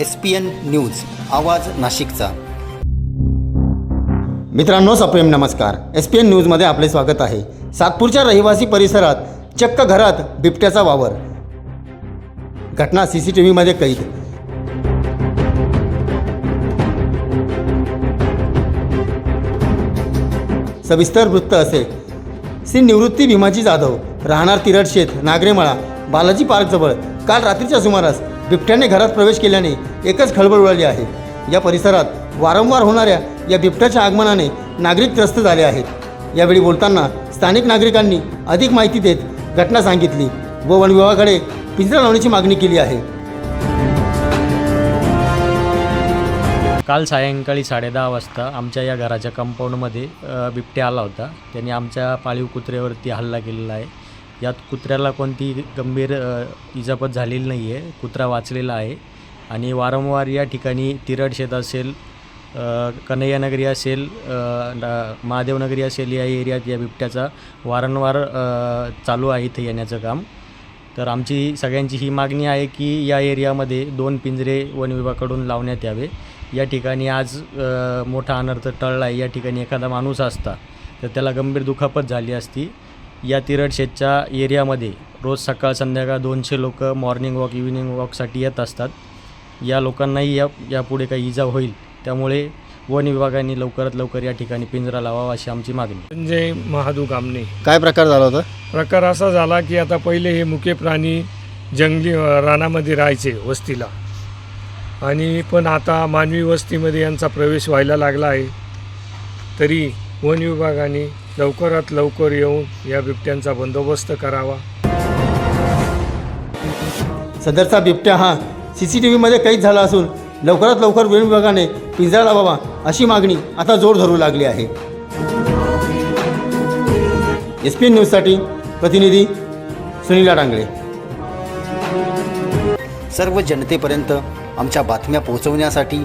S P N news आवाज नाशिकचा. मित्रांनो सप्रेम नमस्कार. एस पी एन न्यूजमध्ये आपले स्वागत आहे. सातपूरच्या रहिवासी परिसरात चक्क घरात बिबट्याचा वावर. घटना सी सी टी व्हीमध्ये कैद. सविस्तर वृत्त असे. श्री निवृत्ती भीमाजी जाधव राहणार तिरडशेत नागरेमाळा नागरेमळा बालाजी पार्कजवळ काल रात्रीच्या सुमारास बिबट्याने घरात प्रवेश केल्याने एकच खळबळ उडाली आहे. या परिसरात वारंवार होणाऱ्या या बिबट्याच्या आगमनाने नागरिक त्रस्त झाले आहेत. यावेळी बोलताना स्थानिक नागरिकांनी अधिक माहिती देत घटना सांगितली व वन विभागाकडे पिंजरा लावण्याची मागणी केली आहे. काल सायंकाळी साडेदहा वाजता आमच्या या घराच्या कंपाऊंडमध्ये बिबट्या आला होता. त्यांनी आमच्या पाळीव कुत्र्यावरती हल्ला केलेला आहे. यात कुत्र्याला कोणती गंभीर इजापत झालेली नाही आहे कुत्रा वाचलेला आहे. आणि वारंवार या ठिकाणी तिरड शेत असेल कन्हैयानगरी असेल न- महादेवनगरी असेल या एरियात या बिबट्याचा वारंवार चालू आहे इथे येण्याचं काम. तर आमची सगळ्यांची ही मागणी आहे की या एरियामध्ये दोन पिंजरे वन विभागाकडून लावण्यात यावे. या ठिकाणी आज मोठा अनर्थ टळला आहे या ठिकाणी एखादा माणूस असता तर त्याला गंभीर दुखापत झाली असती. या तिरड शेतच्या एरियामध्ये रोज सकाळ संध्याकाळ दोनशे लोक मॉर्निंग वॉक इव्हिनिंग वॉकसाठी येत असतात. या लोकांनाही या यापुढे काही इजा होईल. त्यामुळे वन विभागाने लवकरात लवकर या ठिकाणी पिंजरा लावावा अशी आमची मागणी. संजय महादू कामणे. काय प्रकार झाला होता? प्रकार असा झाला की आता पहिले हे मुके प्राणी जंगली रानामध्ये राहायचे वस्तीला. आणि पण आता मानवी वस्तीमध्ये यांचा प्रवेश व्हायला लागला आहे. तरी वन विभागाने लवकरात लवकर येऊन या बिबट्यांचा बंदोबस्त करावा. सदरचा बिबट्या हा सी सी टी व्हीमध्ये कैद झाला असून लवकरात लवकर वन विभागाने पिंजरा लावावा अशी मागणी आता जोर धरू लागली आहे. एस पी एन न्यूजसाठी प्रतिनिधी सुनीला डांगळे. सर्व जनतेपर्यंत आमच्या बातम्या पोहोचवण्यासाठी